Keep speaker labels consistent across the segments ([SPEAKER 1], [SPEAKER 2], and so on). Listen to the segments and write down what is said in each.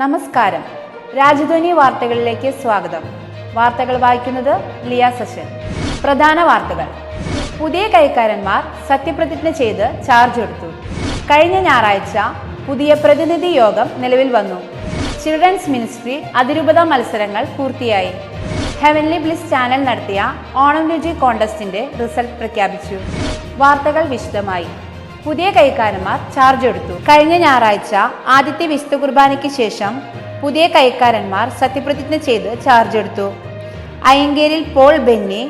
[SPEAKER 1] നമസ്കാരം. രാജധ്വനി വാർത്തകളിലേക്ക് സ്വാഗതം. വാർത്തകൾ വായിക്കുന്നത് ലിയ സശൻ. പ്രധാന വാർത്തകൾ. പുതിയ കൈക്കാരന്മാർ സത്യപ്രതിജ്ഞ ചെയ്ത് ചാർജ് എടുത്തു. കഴിഞ്ഞ ഞായറാഴ്ച പുതിയ പ്രതിനിധി യോഗം നിലവിൽ വന്നു. ചിൽഡ്രൻസ് മിനിസ്ട്രി അതിരൂപത മത്സരങ്ങൾ പൂർത്തിയായി. ഹെവൻലി ബ്ലിസ് ചാനൽ നടത്തിയ ഓണം രുചി കോണ്ടസ്റ്റിന്റെ റിസൾട്ട് പ്രഖ്യാപിച്ചു. വാർത്തകൾ വിശദമായി. പുതിയ കൈക്കാരന്മാർ ചാർജ് എടുത്തു. കഴിഞ്ഞ ഞായറാഴ്ച ആദ്യത്തെ വിശുദ്ധ കുർബാനയ്ക്ക് ശേഷം പുതിയ കൈക്കാരന്മാർ സത്യപ്രതിജ്ഞ ചെയ്ത് ചാർജ് എടുത്തു. Ayyankeril Paul Benny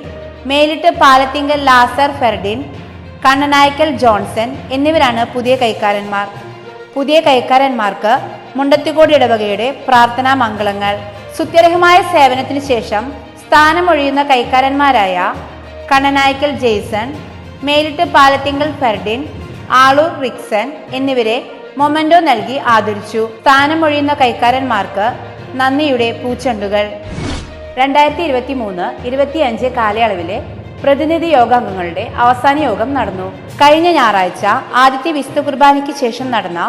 [SPEAKER 1] Melittu Palathinkal Lazar Ferdin Kannanaikkal Johnson എന്നിവരാണ് പുതിയ കൈക്കാരന്മാർ. പുതിയ കൈക്കാരന്മാർക്ക് മുണ്ടത്തിക്കോട് ഇടവകയുടെ പ്രാർത്ഥനാ മംഗളങ്ങൾ. സുത്യർഹമായ സേവനത്തിന് ശേഷം സ്ഥാനമൊഴിയുന്ന കൈക്കാരന്മാരായ Kannanaikkal Jaison Melittu Palathinkal Ferdin Aloor Rixon എന്നിവരെ മൊമെന്റോ നൽകി ആദരിച്ചു. സ്ഥാനമൊഴിയുന്ന കൈക്കാരന്മാർക്ക് നന്ദിയുടെ പൂച്ചെണ്ടുകൾ. രണ്ടായിരത്തി ഇരുപത്തി മൂന്ന് ഇരുപത്തിയഞ്ച് കാലയളവിലെ പ്രതിനിധി യോഗാംഗങ്ങളുടെ അവസാന യോഗം നടന്നു. കഴിഞ്ഞ ഞായറാഴ്ച ആദ്യത്തെ വിശുദ്ധ കുർബാനയ്ക്ക് ശേഷം നടന്ന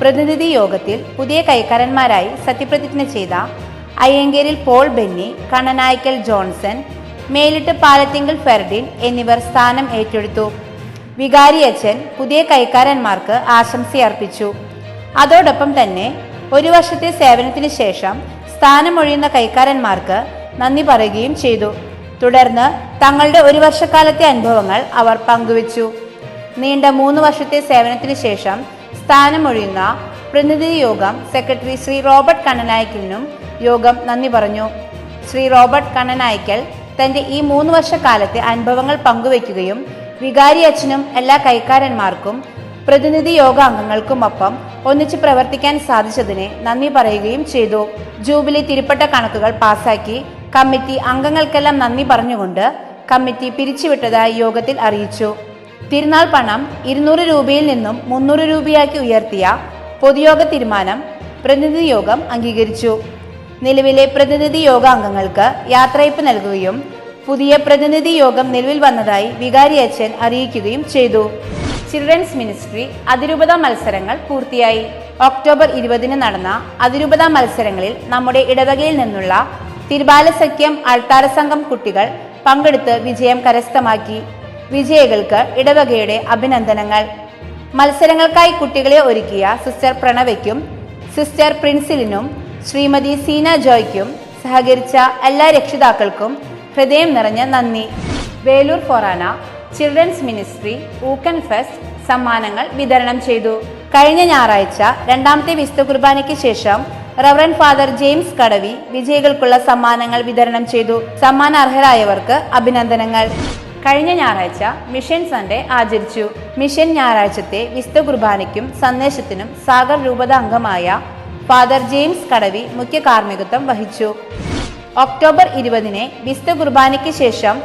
[SPEAKER 1] പ്രതിനിധി യോഗത്തിൽ പുതിയ കൈക്കാരന്മാരായി സത്യപ്രതിജ്ഞ ചെയ്ത Ayyankeril Paul Benny Kannanaikkal Johnson Melittu Palathinkal Ferdin എന്നിവർ സ്ഥാനം ഏറ്റെടുത്തു. വികാരി അച്ഛൻ പുതിയ കൈക്കാരന്മാർക്ക് ആശംസയർപ്പിച്ചു. അതോടൊപ്പം തന്നെ ഒരു വർഷത്തെ സേവനത്തിന് ശേഷം സ്ഥാനമൊഴിയുന്ന കൈക്കാരന്മാർക്ക് നന്ദി പറയുകയും ചെയ്തു. തുടർന്ന് തങ്ങളുടെ ഒരു വർഷക്കാലത്തെ അനുഭവങ്ങൾ അവർ പങ്കുവച്ചു. നീണ്ട മൂന്ന് വർഷത്തെ സേവനത്തിന് ശേഷം സ്ഥാനമൊഴിയുന്ന പ്രതിനിധി യോഗം സെക്രട്ടറി ശ്രീ റോബർട്ട് കണ്ണനായ്ക്കലിനും യോഗം നന്ദി പറഞ്ഞു. ശ്രീ റോബർട്ട് കണ്ണനായ്ക്കൽ തന്റെ ഈ മൂന്ന് വർഷക്കാലത്തെ അനുഭവങ്ങൾ പങ്കുവയ്ക്കുകയും വികാരി അച്ഛനും എല്ലാ കൈക്കാരന്മാർക്കും പ്രതിനിധി യോഗാംഗങ്ങൾക്കുമൊപ്പം ഒന്നിച്ച് പ്രവർത്തിക്കാൻ സാധിച്ചതിനെ നന്ദി പറയുകയും ചെയ്തു. ജൂബിലി തിരുപ്പട്ട കണക്കുകൾ പാസാക്കി കമ്മിറ്റി അംഗങ്ങൾക്കെല്ലാം നന്ദി പറഞ്ഞുകൊണ്ട് കമ്മിറ്റി പിരിച്ചുവിട്ടതായി യോഗത്തിൽ അറിയിച്ചു. തിരുനാൾ പണം ഇരുന്നൂറ് രൂപയിൽ നിന്നും മുന്നൂറ് രൂപയാക്കി ഉയർത്തിയ പൊതുയോഗ തീരുമാനം പ്രതിനിധി യോഗം അംഗീകരിച്ചു. നിലവിലെ പ്രതിനിധി യോഗാംഗങ്ങൾക്ക് യാത്രയപ്പ് നൽകുകയും പുതിയ പ്രതിനിധി യോഗം നിലവിൽ വന്നതായി വികാരി അച്ഛൻ അറിയിക്കുകയും ചെയ്തു. ചിൽഡ്രൻസ് മിനിസ്ട്രി അതിരൂപത മത്സരങ്ങൾ പൂർത്തിയായി. ഒക്ടോബർ ഇരുപതിന് നടന്ന അതിരൂപത മത്സരങ്ങളിൽ നമ്മുടെ ഇടവകയിൽ നിന്നുള്ള തിരുബാലസഖ്യം അൾത്താര സംഘം കുട്ടികൾ പങ്കെടുത്ത് വിജയം കരസ്ഥമാക്കി. വിജയികൾക്ക് ഇടവകയുടെ അഭിനന്ദനങ്ങൾ. മത്സരങ്ങൾക്കായി കുട്ടികളെ ഒരുക്കിയ സിസ്റ്റർ പ്രണവയ്ക്കും സിസ്റ്റർ പ്രിൻസിലിനും ശ്രീമതി സീന ജോയ്ക്കും സഹകരിച്ച എല്ലാ രക്ഷിതാക്കൾക്കും ഹൃദയം നിറഞ്ഞ നന്ദി. Velur Forane children's ministry ഊക്കൻ fest സമ്മാനങ്ങൾ വിതരണം ചെയ്തു. കഴിഞ്ഞ ഞായറാഴ്ച രണ്ടാമത്തെ വിശുദ്ധ കുർബാനയ്ക്ക് ശേഷം റവറൻ ഫാദർ ജെയിംസ് കടവി വിജയികൾക്കുള്ള സമ്മാനങ്ങൾ വിതരണം ചെയ്തു. സമ്മാനാർഹരായവർക്ക് അഭിനന്ദനങ്ങൾ. കഴിഞ്ഞ ഞായറാഴ്ച മിഷൻ സൺഡേ ആചരിച്ചു. മിഷൻ ഞായറാഴ്ചത്തെ വിശുദ്ധ കുർബാനയ്ക്കും സന്ദേശത്തിനും സാഗർ രൂപത അംഗമായ ഫാദർ ജെയിംസ് കടവി മുഖ്യ കാർമ്മികത്വം വഹിച്ചു. ഒക്ടോബർ ഇരുപതിന് വിശുദ്ധ കുർബാനയ്ക്ക് ശേഷം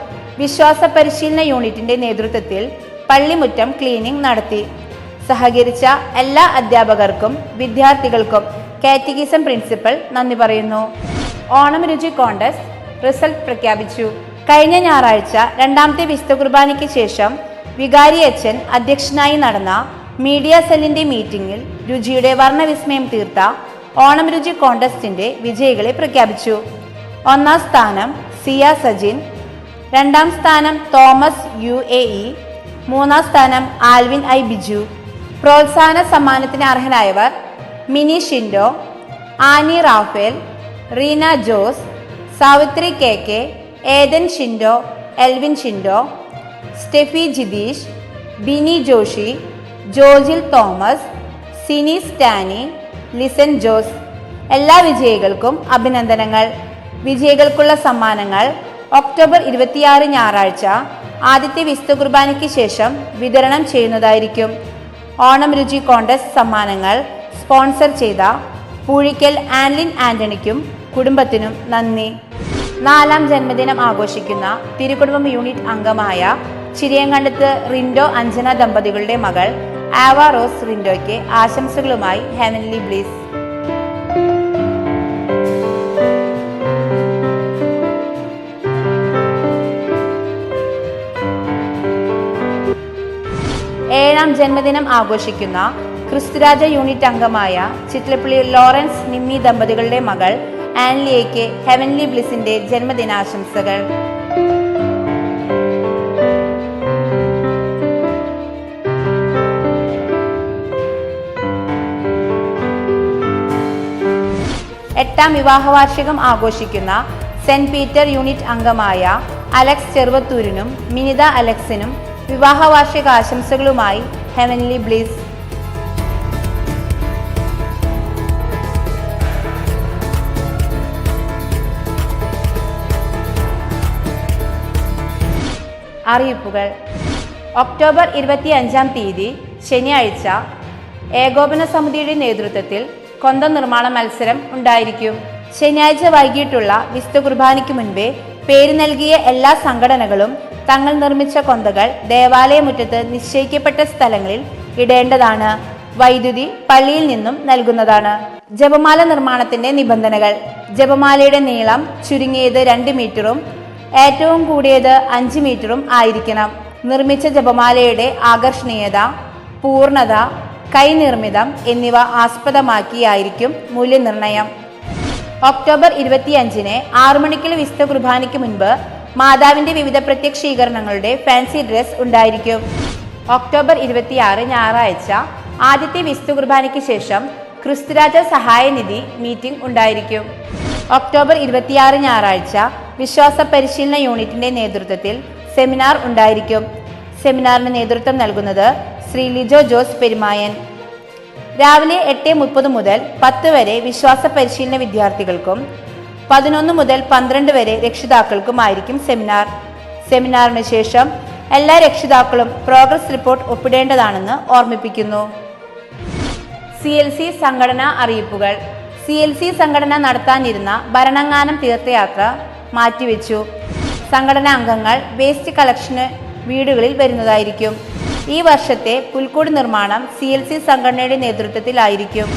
[SPEAKER 1] വിശ്വാസ പരിശീലന യൂണിറ്റിന്റെ നേതൃത്വത്തിൽ പള്ളിമുറ്റം ക്ലീനിംഗ് നടത്തി. സഹകരിച്ച എല്ലാ അധ്യാപകർക്കും വിദ്യാർത്ഥികൾക്കും കാറ്റഗിസം പ്രിൻസിപ്പൽ നന്ദി പറയുന്നു. ഓണം രുചി കോണ്ടസ്റ്റ് റിസൾട്ട് പ്രഖ്യാപിച്ചു. കഴിഞ്ഞ ഞായറാഴ്ച രണ്ടാമത്തെ വിശുദ്ധ കുർബാനയ്ക്ക് ശേഷം വികാരി അച്ഛൻ അധ്യക്ഷനായി നടന്ന മീഡിയ സെല്ലിന്റെ മീറ്റിംഗിൽ രുചിയുടെ വർണവിസ്മയം തീർത്ത ഓണം രുചി കോണ്ടസ്റ്റിന്റെ വിജയികളെ പ്രഖ്യാപിച്ചു. ഒന്നാം സ്ഥാനം സിയ സജിൻ രണ്ടാം സ്ഥാനം തോമസ് യു എ ഇ മൂന്നാം സ്ഥാനം ആൽവിൻ ഐ ബിജു. പ്രോത്സാഹന സമ്മാനത്തിന് അർഹനായവർ Mini Shindo Annie Raphael Reena Jose Savithri K K Eden Shindo Elvin Shindo Steffy Jitheesh Bini Joshi Jojil Thomas Sini Stany Lisson Jose. എല്ലാ വിജയികൾക്കും അഭിനന്ദനങ്ങൾ. വിജയികൾക്കുള്ള സമ്മാനങ്ങൾ. ഒക്ടോബർ ഇരുപത്തിയാറ് ഞായറാഴ്ച ആദ്യത്തെ വിശുദ്ധ കുർബാനയ്ക്ക് ശേഷം വിതരണം ചെയ്യുന്നതായിരിക്കും. ഓണം രുചി കോണ്ടസ്റ്റ് സമ്മാനങ്ങൾ സ്പോൺസർ ചെയ്ത പൂഴിക്കൽ ആൻലിൻ ആന്റണിക്കും കുടുംബത്തിനും നന്ദി. നാലാം ജന്മദിനം ആഘോഷിക്കുന്ന തിരുക്കുടുംബം യൂണിറ്റ് അംഗമായ ചിരിയങ്കണ്ടത്ത് റിൻഡോ അഞ്ജന ദമ്പതികളുടെ മകൾ ആവാ റോസ് റിൻഡോയ്ക്ക് ആശംസകളുമായി ഹെവൻലി ബ്ലീസ്. ജന്മദിനം ആഘോഷിക്കുന്ന ക്രിസ്തുരാജ യൂണിറ്റ് അംഗമായ ചിറ്റലപ്പള്ളി ലോറൻസ് നിമ്മി ദമ്പതികളുടെ മകൾ ആൻലിയയ്ക്ക് ഹെവൻലി ബ്ലിസിന്റെ ജന്മദിനാശംസകൾ. എട്ടാം വിവാഹ വാർഷികം ആഘോഷിക്കുന്ന സെന്റ് പീറ്റർ യൂണിറ്റ് അംഗമായ അലക്സ് ചെറുവത്തൂരിനും മിനിത അലക്സിനും വിവാഹ വാർഷിക ആശംസകളുമായി ഹെവൻലി bliss. അറിയിപ്പുകൾ ഒക്ടോബർ ഇരുപത്തി അഞ്ചാം തീയതി ശനിയാഴ്ച ഏകോപന സമിതിയുടെ നേതൃത്വത്തിൽ കൊന്ത നിർമ്മാണ മത്സരം ഉണ്ടായിരിക്കും ശനിയാഴ്ച വൈകിട്ടുള്ള വിശുദ്ധ കുർബാനയ്ക്ക് മുൻപേ പേര് നൽകിയ എല്ലാ സംഘടനകളും തങ്ങൾ നിർമ്മിച്ച കൊന്തകൾ ദേവാലയമുറ്റത്ത് നിശ്ചയിക്കപ്പെട്ട സ്ഥലങ്ങളിൽ ഇടേണ്ടതാണ്. വൈദ്യുതി പള്ളിയിൽ നിന്നും നൽകുന്നതാണ്. ജപമാല നിർമ്മാണത്തിന്റെ നിബന്ധനകൾ. ജപമാലയുടെ നീളം ചുരുങ്ങിയത് രണ്ട് മീറ്ററും ഏറ്റവും കൂടിയത് അഞ്ച് മീറ്ററും ആയിരിക്കണം. നിർമ്മിച്ച ജപമാലയുടെ ആകർഷണീയത പൂർണത കൈനിർമ്മിതം എന്നിവ ആസ്പദമാക്കിയായിരിക്കും മൂല്യനിർണയം ഒക്ടോബർ ഇരുപത്തിയഞ്ചിന് ആറു മണിക്കുള്ള വിശുദ്ധ കുർബാനയ്ക്ക് മുൻപ് മാതാവിന്റെ വിവിധ പ്രത്യക്ഷീകരണങ്ങളുടെ ഫാൻസി ഡ്രസ് ഉണ്ടായിരിക്കും. ഒക്ടോബർ ഇരുപത്തിയാറ് ഞായറാഴ്ച ആദ്യത്തെ വിസ്തു കുർബാനയ്ക്ക് ശേഷം ക്രിസ്തുരാജ സഹായനിധി മീറ്റിംഗ് ഉണ്ടായിരിക്കും. ഒക്ടോബർ ഇരുപത്തിയാറ് ഞായറാഴ്ച വിശ്വാസ പരിശീലന യൂണിറ്റിന്റെ നേതൃത്വത്തിൽ സെമിനാർ ഉണ്ടായിരിക്കും. സെമിനാറിന് നേതൃത്വം നൽകുന്നത് ശ്രീ ലിജോ ജോസ് പെരുമായൻ. രാവിലെ എട്ട് മുപ്പത് മുതൽ പത്ത് വരെ വിശ്വാസ പരിശീലന വിദ്യാർത്ഥികൾക്കും പതിനൊന്ന് മുതൽ പന്ത്രണ്ട് വരെ രക്ഷിതാക്കൾക്കുമായിരിക്കും സെമിനാർ. സെമിനാറിന് ശേഷം എല്ലാ രക്ഷിതാക്കളും പ്രോഗ്രസ് റിപ്പോർട്ട് ഒപ്പിടേണ്ടതാണെന്ന് ഓർമ്മിപ്പിക്കുന്നു. സി എൽ സി സംഘടനാ അറിയിപ്പുകൾ. സി എൽ സി സംഘടന നടത്താനിരുന്ന ഭരണങ്ങാനം തീർത്ഥയാത്ര മാറ്റിവെച്ചു. സംഘടനാ അംഗങ്ങൾ വേസ്റ്റ് കളക്ഷന് വീടുകളിൽ വരുന്നതായിരിക്കും. ഈ വർഷത്തെ പുൽക്കൂട് നിർമ്മാണം സി എൽ സി സംഘടനയുടെ നേതൃത്വത്തിലായിരിക്കും.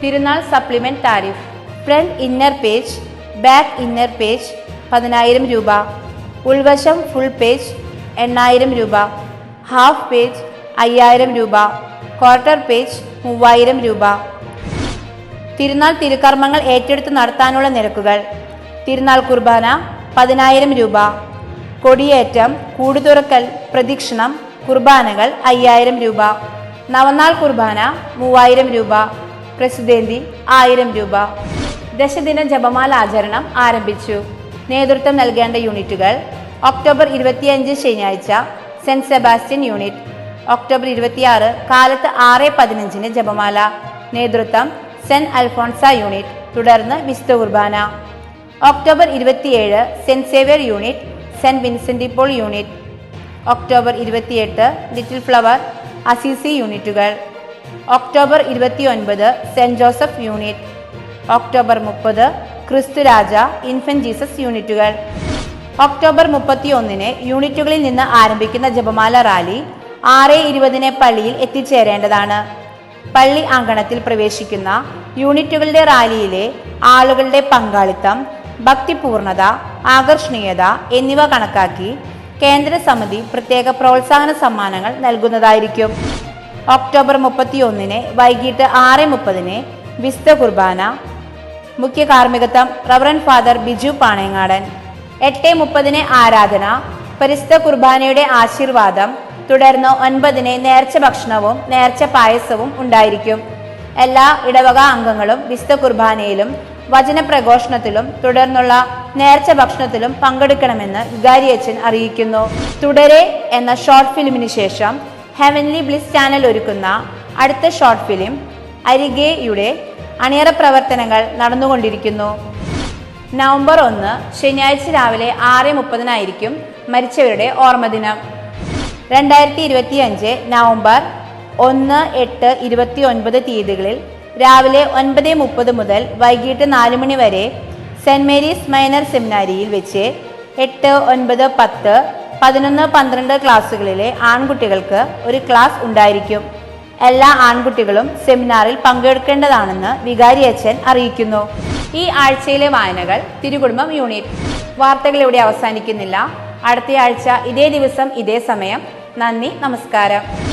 [SPEAKER 1] തിരുനാൾ supplement tariff. Front inner page back inner page പതിനായിരം രൂപ. ഉൾവശം ഫുൾ പേജ് എണ്ണായിരം രൂപ. ഹാഫ് പേജ് അയ്യായിരം രൂപ. ക്വാർട്ടർ പേജ് മൂവായിരം രൂപ. തിരുനാൾ തിരുക്കർമ്മങ്ങൾ ഏറ്റെടുത്ത് നടത്താനുള്ള നിരക്കുകൾ. തിരുനാൾ കുർബാന പതിനായിരം രൂപ. കൊടിയേറ്റം കൂടുതുറക്കൽ പ്രദക്ഷിണം കുർബാനകൾ അയ്യായിരം രൂപ. നവനാൾ കുർബാന മൂവായിരം രൂപ. പ്രസിദ്ധേന്തി ആയിരം രൂപ. ദശദിന ജപമാല ആചരണം ആരംഭിച്ചു. നേതൃത്വം നൽകേണ്ട യൂണിറ്റുകൾ ഒക്ടോബർ ഇരുപത്തിയഞ്ച് ശനിയാഴ്ച സെന്റ് സെബാസ്റ്റ്യൻ യൂണിറ്റ് ഒക്ടോബർ ഇരുപത്തിയാറ് കാലത്ത് ആറ് പതിനഞ്ചിന് ജപമാല. നേതൃത്വം സെന്റ് അൽഫോൺസ യൂണിറ്റ് തുടർന്ന് വിശുദ്ധ കുർബാന. ഒക്ടോബർ ഇരുപത്തിയേഴ് Saint Xavier unit Saint Vincent Paul unit October ഇരുപത്തിയെട്ട് ലിറ്റിൽ ഫ്ലവർ അസീസി യൂണിറ്റുകൾ ഒക്ടോബർ ഇരുപത്തിയൊൻപത് സെന്റ് ജോസഫ് യൂണിറ്റ് ഒക്ടോബർ മുപ്പത് ക്രിസ്തുരാജ ഇൻഫന്റ് ജീസസ് യൂണിറ്റുകൾ. ഒക്ടോബർ മുപ്പത്തിയൊന്നിന് യൂണിറ്റുകളിൽ നിന്ന് ആരംഭിക്കുന്ന ജപമാല റാലി ആറ് ഇരുപതിന് പള്ളിയിൽ എത്തിച്ചേരേണ്ടതാണ്. പള്ളി അങ്കണത്തിൽ പ്രവേശിക്കുന്ന യൂണിറ്റുകളുടെ റാലിയിലെ ആളുകളുടെ പങ്കാളിത്തം ഭക്തിപൂർണത ആകർഷണീയത എന്നിവ കണക്കാക്കി കേന്ദ്ര സമിതി പ്രത്യേക പ്രോത്സാഹന സമ്മാനങ്ങൾ നൽകുന്നതായിരിക്കും. ഒക്ടോബർ മുപ്പത്തിയൊന്നിന് വൈകിട്ട് ആറ് മുപ്പതിന് വിശുദ്ധ കുർബാന മുഖ്യ കാർമ്മികത്വം റവറൻ ഫാദർ ബിജു പാണയങ്ങാടൻ. എട്ട് മുപ്പതിന് ആരാധന പരിസ്ഥ കുർബാനയുടെ ആശീർവാദം തുടർന്ന് ഒൻപതിന് നേർച്ച ഭക്ഷണവും നേർച്ച പായസവും ഉണ്ടായിരിക്കും. എല്ലാ ഇടവക അംഗങ്ങളും വിശുദ്ധ കുർബാനയിലും വചന പ്രഘോഷണത്തിലും തുടർന്നുള്ള നേർച്ച ഭക്ഷണത്തിലും പങ്കെടുക്കണമെന്ന് വികാരിയച്ഛൻ അറിയിക്കുന്നു. തുടരെ എന്ന ഷോർട്ട് ഫിലിമിന് ശേഷം ഹെവൻലി ബ്ലിസ് ചാനൽ ഒരുക്കുന്ന അടുത്ത ഷോർട്ട് ഫിലിം അരികെയുടെ അണിയറ പ്രവർത്തനങ്ങൾ നടന്നുകൊണ്ടിരിക്കുന്നു. നവംബർ ഒന്ന് ശനിയാഴ്ച രാവിലെ ആറ് മുപ്പതിനായിരിക്കും മരിച്ചവരുടെ ഓർമ്മദിനം. രണ്ടായിരത്തി ഇരുപത്തി അഞ്ച് നവംബർ ഒന്ന് എട്ട് ഇരുപത്തി ഒൻപത് തീയതികളിൽ രാവിലെ ഒൻപത് മുപ്പത് മുതൽ വൈകിട്ട് നാല് മണി വരെ സെന്റ് മേരീസ് മൈനർ സെമിനാരിയിൽ വെച്ച് എട്ട് ഒൻപത് പത്ത് പതിനൊന്ന് പന്ത്രണ്ട് ക്ലാസ്സുകളിലെ ആൺകുട്ടികൾക്ക് ഒരു ക്ലാസ് ഉണ്ടായിരിക്കും. എല്ലാ ആൺകുട്ടികളും സെമിനാറിൽ പങ്കെടുക്കേണ്ടതാണെന്ന് വികാരി അച്ഛൻ അറിയിക്കുന്നു. ഈ ആഴ്ചയിലെ വായനകൾ തിരുകുടുംബം യൂണിറ്റ്. വാർത്തകൾ ഇവിടെ അവസാനിക്കുന്നില്ല. അടുത്ത ആഴ്ച ഇതേ ദിവസം ഇതേ സമയം. നന്ദി നമസ്കാരം.